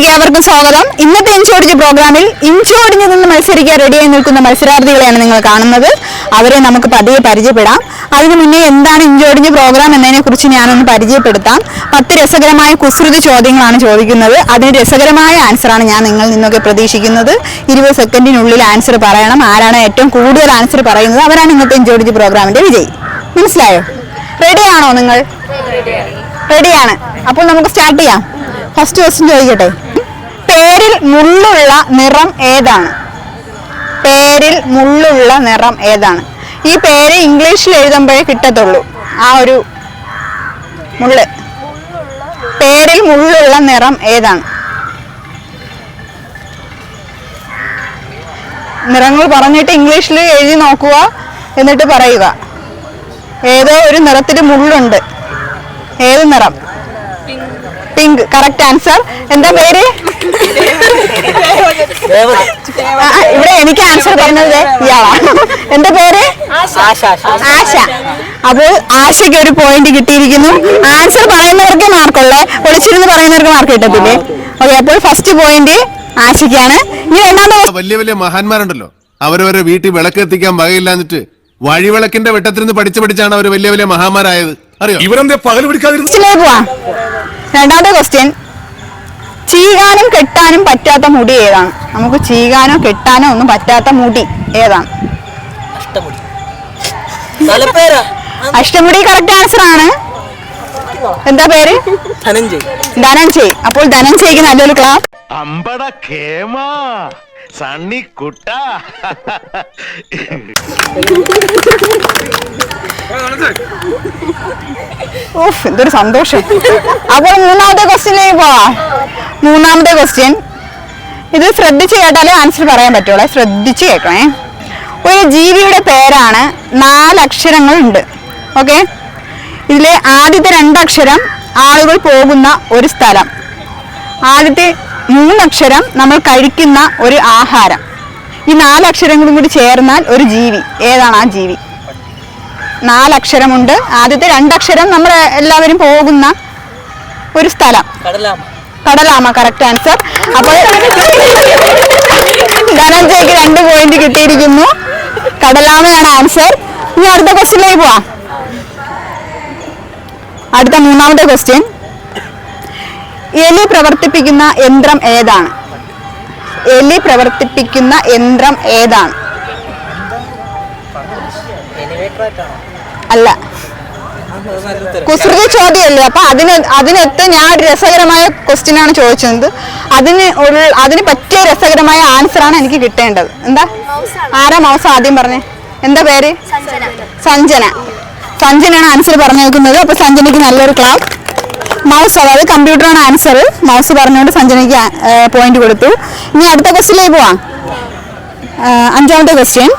ചാനലിലേക്ക് ഏവർക്കും സ്വാഗതം. ഇന്നത്തെ ഇഞ്ചോടിച്ച് പ്രോഗ്രാമിൽ ഇഞ്ചോടിഞ്ഞു നിന്ന് മത്സരിക്കാൻ റെഡിയായി നിൽക്കുന്ന മത്സരാർത്ഥികളെയാണ് നിങ്ങൾ കാണുന്നത്. അവരെ നമുക്ക് പതിയെ പരിചയപ്പെടാം. അതിനു മുന്നേ എന്താണ് ഇഞ്ചോടിഞ്ഞ് പ്രോഗ്രാം എന്നതിനെ കുറിച്ച് ഞാനൊന്ന് പരിചയപ്പെടുത്താം. പത്ത് രസകരമായ കുസൃതി ചോദ്യങ്ങളാണ് ചോദിക്കുന്നത്. അതിന് രസകരമായ ആൻസറാണ് ഞാൻ നിങ്ങൾ നിന്നൊക്കെ പ്രതീക്ഷിക്കുന്നത്. ഇരുപത് സെക്കൻഡിനുള്ളിൽ ആൻസർ പറയണം. ആരാണ് ഏറ്റവും കൂടുതൽ ആൻസർ പറയുന്നത്? അവരാണ് ഇന്നത്തെ ഇഞ്ചോടിച്ച് പ്രോഗ്രാമിന്റെ വിജയി. മനസ്സിലായോ? റെഡിയാണോ നിങ്ങൾ? റെഡിയാണ് അപ്പോൾ നമുക്ക് സ്റ്റാർട്ട് ചെയ്യാം. ഫസ്റ്റ് ക്വസ്റ്റ്യൻ ചോദിക്കട്ടെ? പേരിൽ മുള്ളുള്ള നിറം ഏതാണ്? പേരിൽ മുള്ളുള്ള നിറം ഏതാണ്? ഈ പേര് ഇംഗ്ലീഷിൽ എഴുതുമ്പോഴേ കിട്ടത്തുള്ളൂ. ആ ഒരു മുള്ള്. പേരിൽ മുള്ളുള്ള നിറം ഏതാണ്? നിറങ്ങൾ പറഞ്ഞിട്ട് ഇംഗ്ലീഷിൽ എഴുതി നോക്കുക എന്നിട്ട് പറയുക. ഏതോ ഒരു നിറത്തിൽ മുള്ളുണ്ട്. ഏത് നിറം? പിങ്ക് കറക്റ്റ് ആൻസർ എന്താ പേര്? ഇവിടെ എനിക്ക് ആൻസർ പറഞ്ഞത് ഇയാളാണ്. എന്താ പേര്? ആശ അപ്പോൾ ആശയ്ക്ക് ഒരു പോയിന്റ് കിട്ടിയിരിക്കുന്നു. ആൻസർ പറയുന്നവർക്ക് മാർക്കുള്ളേ ഒളിച്ചിരുന്ന് പറയുന്നവർക്ക് മാർക്ക് കിട്ടത്തില്ലേ? ഓക്കെ അപ്പോൾ ഫസ്റ്റ് പോയിന്റ് ആശയ്ക്കാണ്. ഇനി രണ്ടാമത്തെ വലിയ വലിയ മഹാന്മാരുണ്ടല്ലോ. അവരവരെ വീട്ടിൽ വിളക്ക് എത്തിക്കാൻ വകയില്ലാന്നിട്ട് വഴിവിളക്കിന്റെ വെട്ടത്തിരുന്ന് പഠിച്ചു പഠിച്ചാണ് അവർ വലിയ വലിയ മഹാന്മാരായത്. അറിയോ? ഇവരെന്തേ പകൽ പിടിക്കാതിരുന്നു പോവാം. രണ്ടാമത്തെ ക്വസ്റ്റ്യൻ ചീകാനും കെട്ടാനും പറ്റാത്ത മുടി ഏതാണ്? നമുക്ക് ചീകാനോ കെട്ടാനോ ഒന്നും പറ്റാത്ത മുടി ഏതാണ്? അഷ്ടമുടി. കറക്റ്റ് ആൻസർ ആണ്. എന്താ പേര്? ധനഞ്ജയ്. ധനഞ്ജയ്. അപ്പോൾ ധനഞ്ജയ്ക്ക് നല്ലൊരു ക്ലാസ് അമ്പട കേമാ സണ്ണിക്കുട്ട ഓഫ് എന്തൊരു സന്തോഷം. അപ്പോൾ മൂന്നാമത്തെ ക്വസ്റ്റ്യനിലേക്ക് പോവാ. മൂന്നാമത്തെ ക്വസ്റ്റ്യൻ ഇത് ശ്രദ്ധിച്ച് കേട്ടാലേ ആൻസർ പറയാൻ പറ്റുള്ളൂ. ശ്രദ്ധിച്ച് കേൾക്കണേ. ഒരു ജീവിയുടെ പേരാണ് നാലക്ഷരങ്ങൾ ഉണ്ട് ഓക്കെ ഇതിലെ ആദ്യത്തെ രണ്ടക്ഷരം ആളുകൾ പോകുന്ന ഒരു സ്ഥലം. ആദ്യത്തെ മൂന്നക്ഷരം നമ്മൾ കഴിക്കുന്ന ഒരു ആഹാരം. ഈ നാലക്ഷരങ്ങളും കൂടി ചേർന്നാൽ ഒരു ജീവി. ഏതാണ് ആ ജീവി? നാലക്ഷരമുണ്ട്. ആദ്യത്തെ രണ്ടക്ഷരം നമ്മൾ എല്ലാവരും പോകുന്ന ഒരു സ്ഥലം. കടലാമ. കറക്റ്റ് ആൻസർ അപ്പോൾ ധനഞ്ജയ്ക്ക് രണ്ട് പോയിന്റ് കിട്ടിയിരിക്കുന്നു. കടലാമയാണ് ആൻസർ ഇനി അടുത്ത ക്വസ്റ്റ്യനിലേക്ക് പോവാം. അടുത്ത മൂന്നാമത്തെ ക്വസ്റ്റ്യൻ എലി പ്രവർത്തിപ്പിക്കുന്ന യന്ത്രം ഏതാണ്? എലി പ്രവർത്തിപ്പിക്കുന്ന യന്ത്രം ഏതാണ്? അല്ല. കുസൃതി ചോദ്യമല്ലേ? അപ്പൊ അതിന് അതിനൊത്ത് ഞാൻ ഒരു രസകരമായ ക്വസ്റ്റ്യൻ ആണ് ചോദിച്ചത്. അതിന് ഒരു അതിന് പറ്റിയ രസകരമായ ആൻസർ ആണ് എനിക്ക് കിട്ടേണ്ടത്. എന്താ? ആരാ മൗസ് ആദ്യം പറഞ്ഞേ? എന്താ പേര്? സഞ്ജന. സഞ്ജനയാണ് ആൻസർ പറഞ്ഞു വെക്കുന്നത് അപ്പൊ സഞ്ജനയ്ക്ക് നല്ലൊരു ക്ലാസ്. മൗസ് അതായത് കമ്പ്യൂട്ടറാണ് ആൻസർ മൗസ് പറഞ്ഞുകൊണ്ട് സഞ്ജനയ്ക്ക് പോയിന്റ് കൊടുത്തു. ഇനി അടുത്ത ക്വസ്റ്റ്യനിലേക്ക് പോവാം. അഞ്ചാമത്തെ ക്വസ്റ്റ്യൻ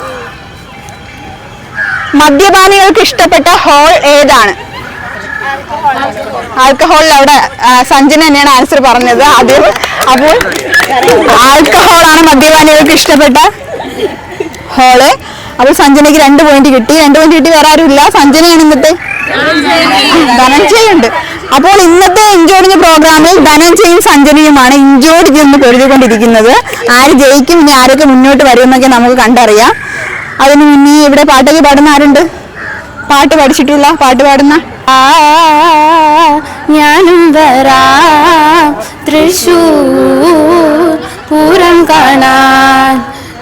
മദ്യപാനികൾക്ക് ഇഷ്ടപ്പെട്ട ഹോൾ ഏതാണ്? ആൽക്കഹോളിൽ അവിടെ സഞ്ജന തന്നെയാണ് ആൻസർ പറഞ്ഞത്. ആദ്യം അപ്പോൾ ആൽക്കഹോളാണ് മദ്യപാനികൾക്ക് ഇഷ്ടപ്പെട്ട ഹോൾ അപ്പോൾ സഞ്ജനയ്ക്ക് രണ്ട് പോയിന്റ് കിട്ടി. രണ്ട് പോയിന്റ് കിട്ടി വേറെ ആരും ഇല്ല സഞ്ജനയാണ് ഇന്നത്തെ ധനഞ്ജയുണ്ട്. അപ്പോൾ ഇന്നത്തെ ഇഞ്ചോടിഞ്ഞ പ്രോഗ്രാമിൽ ധനഞ്ജയും സഞ്ജനയുമാണ് എന്ന് പൊരുതിക്കൊണ്ടിരിക്കുന്നത് ആര് ജയിക്കും ഇനി ആരൊക്കെ മുന്നോട്ട് വരുമെന്നൊക്കെ നമുക്ക് കണ്ടറിയാം. അതിന് മുന്നേ ഇവിടെ പാട്ടൊക്കെ പാടുന്ന ആരുണ്ട്? പാട്ട് പഠിച്ചിട്ടില്ല പാട്ട് പാടുന്ന? ഞാനും വരാം. തൃശൂർ പൂരം കാണാൻ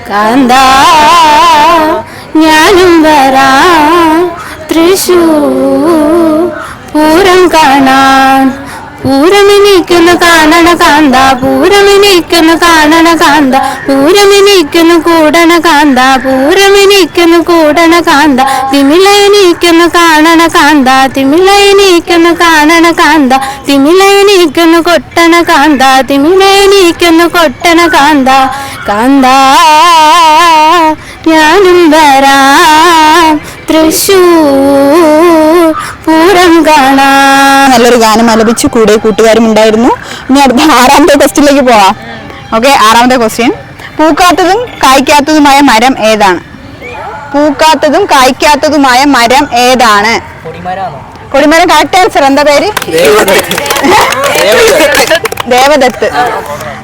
കാന്ത. ഞാനും വരാം. തൃശൂർ പൂരം കാണാൻ. പൂരമിനിക്കുന്നു കാണണ കാന്ത പൂരമിനിക്കുന്നു കാണണ കാന്ത പൂരമിനിക്കുന്നു കൂടണ കാന്ത പൂരമിനിക്കുന്നു കൂടണ കാന്ത തിമിലയനിക്കുന്നു കാണണ കാന്ത തിമിലയനിക്കുന്നു കാണണ കാന്ത തിമിലയനിക്കുന്നു കൊട്ടണ കാന്ത തിമിലയനിക്കുന്നു കൊട്ടണ കാന്ത. കാന്ത ഞാനും വരാം. പൂരം കാണാൻ നല്ലൊരു ഗാനം ആലപിച്ചു കൂടെ കൂട്ടുകാരും ഉണ്ടായിരുന്നു. ഇനി അടുത്ത ആറാമത്തെ ക്വസ്റ്റ്യനിലേക്ക് പോവാം. ഓക്കെ ആറാമത്തെ ക്വസ്റ്റ്യൻ പൂക്കാത്തതും കായ്ക്കാത്തതുമായ മരം ഏതാണ്? പൂക്കാത്തതും കായ്ക്കാത്തതുമായ മരം ഏതാണ്? കൊടിമരം കറക്റ്റ് ആൻസർ എന്താ പേര്? ദേവദത്ത്.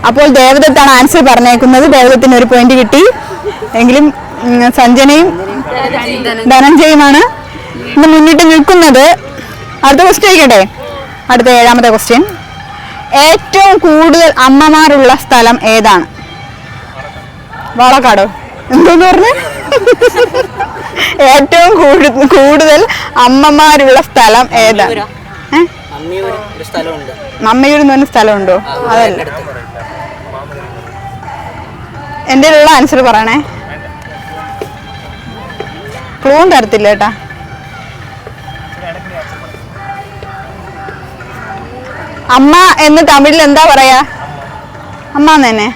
അപ്പോൾ ദേവദത്താണ് ആൻസർ പറഞ്ഞേക്കുന്നത്. ദേവദത്തിന് ഒരു പോയിന്റ് കിട്ടി. എങ്കിലും സഞ്ജനയും ധനഞ്ജയുമാണ്. ഇന്ന് മുന്നിട്ട് നിൽക്കുന്നത് അടുത്ത ക്വസ്റ്റ്യൻ ആയിക്കട്ടെ. അടുത്ത ഏഴാമത്തെ ക്വസ്റ്റ്യൻ ഏറ്റവും കൂടുതൽ അമ്മമാരുള്ള സ്ഥലം ഏതാണ്? വാളക്കാടോ. എന്തോന്ന് പറഞ്ഞു? ഏറ്റവും കൂടു- കൂടുതൽ അമ്മമാരുള്ള സ്ഥലം ഏതാണ് അമ്മയൂർ എന്ന് പറഞ്ഞ സ്ഥലമുണ്ടോ? അതല്ല. എന്റെ ഉള്ള ആൻസർ പറയണേ. ക്ലൂൺ തരത്തില്ല കേട്ടാ അമ്മ എന്ന് തമിഴിൽ എന്താ പറയാ? അമ്മ തന്നെ.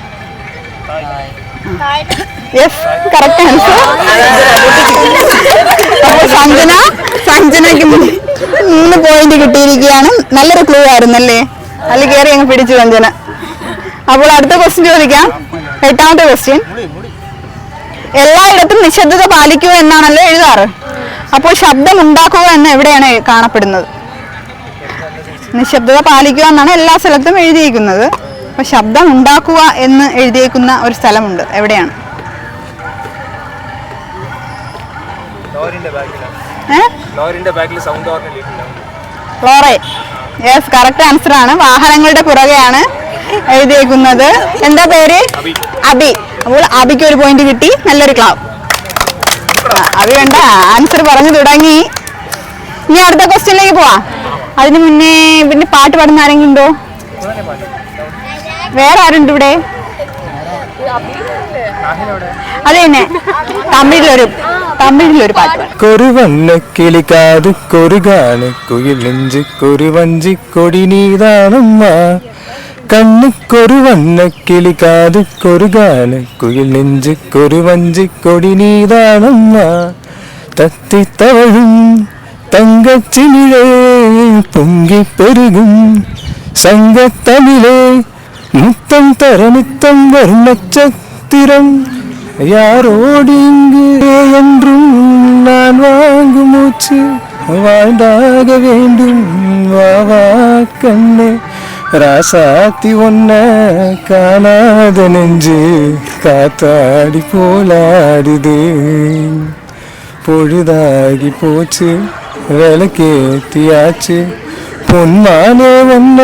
യെസ് കറക്റ്റ് ആൻസർ സഞ്ജന സഞ്ജനയ്ക്ക് മൂന്ന് പോയിന്റ് കിട്ടിയിരിക്കുകയാണ്. നല്ലൊരു ക്ലൂ ആയിരുന്നല്ലേ? അതിൽ കയറി അങ്ങ് പിടിച്ചു സഞ്ജന. അപ്പോൾ അടുത്ത ക്വസ്റ്റ്യൻ ചോദിക്കാം. എട്ടാമത്തെ ക്വസ്റ്റ്യൻ എല്ലായിടത്തും നിശബ്ദത പാലിക്കുക എന്നാണല്ലോ എഴുതാറ്. അപ്പോൾ ശബ്ദം ഉണ്ടാക്കുക എന്ന് എവിടെയാണ് കാണപ്പെടുന്നത്? നിശബ്ദത പാലിക്കുക എന്നാണ് എല്ലാ സ്ഥലത്തും എഴുതിയിരിക്കുന്നത്. അപ്പൊ ശബ്ദം ഉണ്ടാക്കുക എന്ന് എഴുതിയേക്കുന്ന ഒരു സ്ഥലമുണ്ട്. എവിടെയാണ്? ഫ്ലോറെ യെസ് കറക്റ്റ് ആൻസർ ആണ്. വാഹനങ്ങളുടെ പുറകെയാണ് എഴുതിയേക്കുന്നത്. എന്താ പേര്? അബി. അപ്പോൾ ആബിക്ക് ഒരു പോയിന്റ് കിട്ടി. നല്ലൊരു ക്ലാവ് അത് വേണ്ട ആൻസർ പറഞ്ഞു തുടങ്ങി. ഇനി അടുത്ത ക്വസ്റ്റ്യനിലേക്ക് പോവാ. അതിന് മുന്നേ പിന്നെ പാട്ട് പാടുന്ന ആരെങ്കിലും ഉണ്ടോ? വേറെ ആരുണ്ട് ഇവിടെ? അത് തന്നെ. തമിഴിലൊരു തമിഴിലൊരു പാട്ട് പാടും. കൊരുവണ്ണ കിളിക്കാത് കൊരുകാണ്. കുയിൽ നെഞ്ച് കൊരുവഞ്ചി കൊടി നീതാണമ്മ. കണ്ണ് കൊരുവണ്ണ കിളിക്കാത് കൊരുകാണ് കുയിൽ നെഞ്ച് കൊരുവഞ്ചി കൊടി നീതാണമ്മ തത്തിത്തവഴും തങ്കച്ചിമിഴേ പൊങ്കിപ്പെരുകും സംഘത്തമിഴേ முத்தம் தர நித்தம் வரும் நட்சத்திரம் யாரோடு இங்கு என்றும் நான் வாங்கும் மூச்சு வாழ்ந்தாக வேண்டும் வா வா கண்ணே ராசாத்தி ஒன்ன காணாத நெஞ்சு காத்தாடி போலாடுது பொழுதாகி போச்சு விளக்கேத்தியாச்சு പൊന്മാനെ വന്ന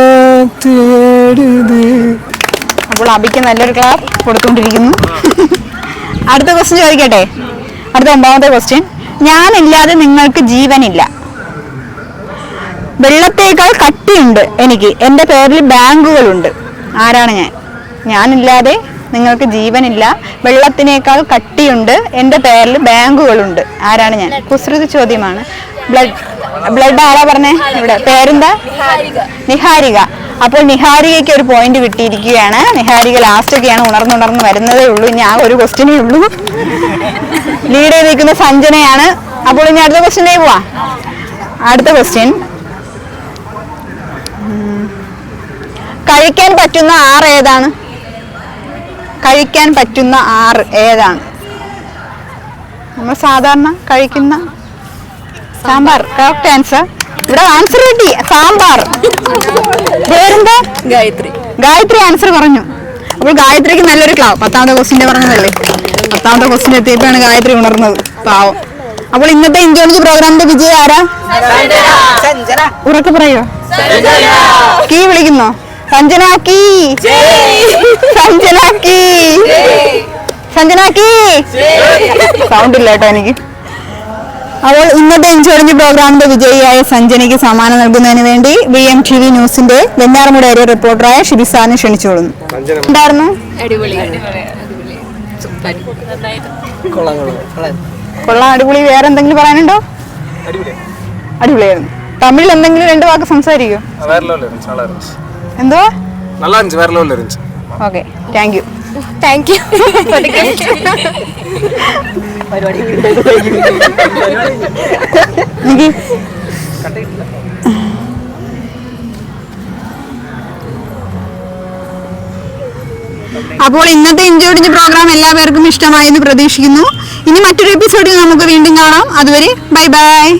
തേടുത് അപ്പോൾ അബിക്ക് നല്ലൊരു ക്ലാസ് കൊടുത്തുകൊണ്ടിരിക്കുന്നു അടുത്ത ക്വസ്റ്റ്യൻ ചോദിക്കട്ടെ അടുത്ത ഒമ്പതാമത്തെ ക്വസ്റ്റ്യൻ ഞാനില്ലാതെ നിങ്ങൾക്ക് ജീവനില്ല വെള്ളത്തേക്കാൾ കട്ടിയുണ്ട് എനിക്ക്. എന്റെ പേരിൽ ബാങ്കുകളുണ്ട്. ആരാണ് ഞാൻ? ഞാനില്ലാതെ നിങ്ങൾക്ക് ജീവനില്ല. വെള്ളത്തിനേക്കാൾ കട്ടിയുണ്ട്. എന്റെ പേരിൽ ബാങ്കുകളുണ്ട്. ആരാണ് ഞാൻ? കുസൃതി ചോദ്യമാണ്. ബ്ലഡ് ബ്ലഡ് ആരാ പറഞ്ഞേ? ഇവിടെ. പേരെന്താ? നിഹാരിക. അപ്പോൾ നിഹാരികയ്ക്ക് ഒരു പോയിന്റ് കിട്ടിയിരിക്കുകയാണ്. നിഹാരിക ലാസ്റ്റൊക്കെയാണ് ഉണർന്നുണർന്ന് വരുന്നതേ ഉള്ളൂ. ഇനി ആ ഒരു ക്വസ്റ്റ്യനേ ഉള്ളൂ. ലീഡ് ചെയ്ത് നിൽക്കുന്ന സഞ്ജനയാണ്. അപ്പോൾ ഇനി അടുത്ത ക്വസ്റ്റ്യനിലേക്ക് പോവാം. അടുത്ത ക്വസ്റ്റ്യൻ കഴിക്കാൻ പറ്റുന്ന ആറ് ഏതാണ്? കഴിക്കാൻ പറ്റുന്ന ആറ് ഏതാണ്? നമ്മൾ സാധാരണ കഴിക്കുന്ന സാമ്പാർ. കറക്റ്റ് ആൻസർ ഇവിടെ ആൻസർ കിട്ടി സാമ്പാർ. പേരെന്താ ഗായത്രി. ഗായത്രി ആൻസർ പറഞ്ഞു. അപ്പോൾ ഗായത്രിക്ക് നല്ലൊരു ക്ലാവ്. പത്താമത്തെ ക്വസ്റ്റിന്റെ പറഞ്ഞതല്ലേ? പത്താമത്തെ ക്വസ്റ്റിൻ എത്തിയപ്പോഴാണ് ഗായത്രി ഉണർന്നത്. പാവം. അപ്പോൾ ഇന്നത്തെ ഇന്ത്യൻ പ്രോഗ്രാമിന്റെ വിജയം ആരാ? സഞ്ജന. ഉറക്കെ പറയോ? കീ വിളിക്കുന്നോ? സഞ്ജന കീ സഞ്ജന കീ സഞ്ജന കീ സൗണ്ട് ഇല്ല കേട്ടോ എനിക്ക്. അപ്പോൾ ഇന്നത്തെ ഇൻഷുറൻസ് പ്രോഗ്രാമിന്റെ വിജയിയായ സഞ്ജനയ്ക്ക് സമ്മാനം നൽകുന്നതിന് വേണ്ടി വി എം ടി വി ന്യൂസിന്റെ വെഞ്ഞാറമുട ഏരിയ റിപ്പോർട്ടറായ ഷിബിസാറിനെ ക്ഷണിച്ചോളുന്നു ഉണ്ടായിരുന്നു കൊള്ളാം അടിപൊളി. വേറെ എന്തെങ്കിലും പറയാനുണ്ടോ? അടിപൊളിയായിരുന്നു. തമിഴിൽ എന്തെങ്കിലും രണ്ട് വാക്ക് സംസാരിക്കോ? வேற லெவலில் இருந்துச்சு நல்லா இருந்துச்சு എന്തോ நல்லா இருந்துச்சு வேற லெவலில் இருந்துச்சு okay thank you thank you എനിക്ക് അപ്പോൾ ഇന്നത്തെ ഇഞ്ചോടിഞ്ച് പ്രോഗ്രാം എല്ലാവർക്കും ഇഷ്ടമായി എന്ന് പ്രതീക്ഷിക്കുന്നു ഇനി മറ്റൊരു എപ്പിസോഡിൽ നമുക്ക് വീണ്ടും കാണാം അതുവരെ ബൈ ബൈ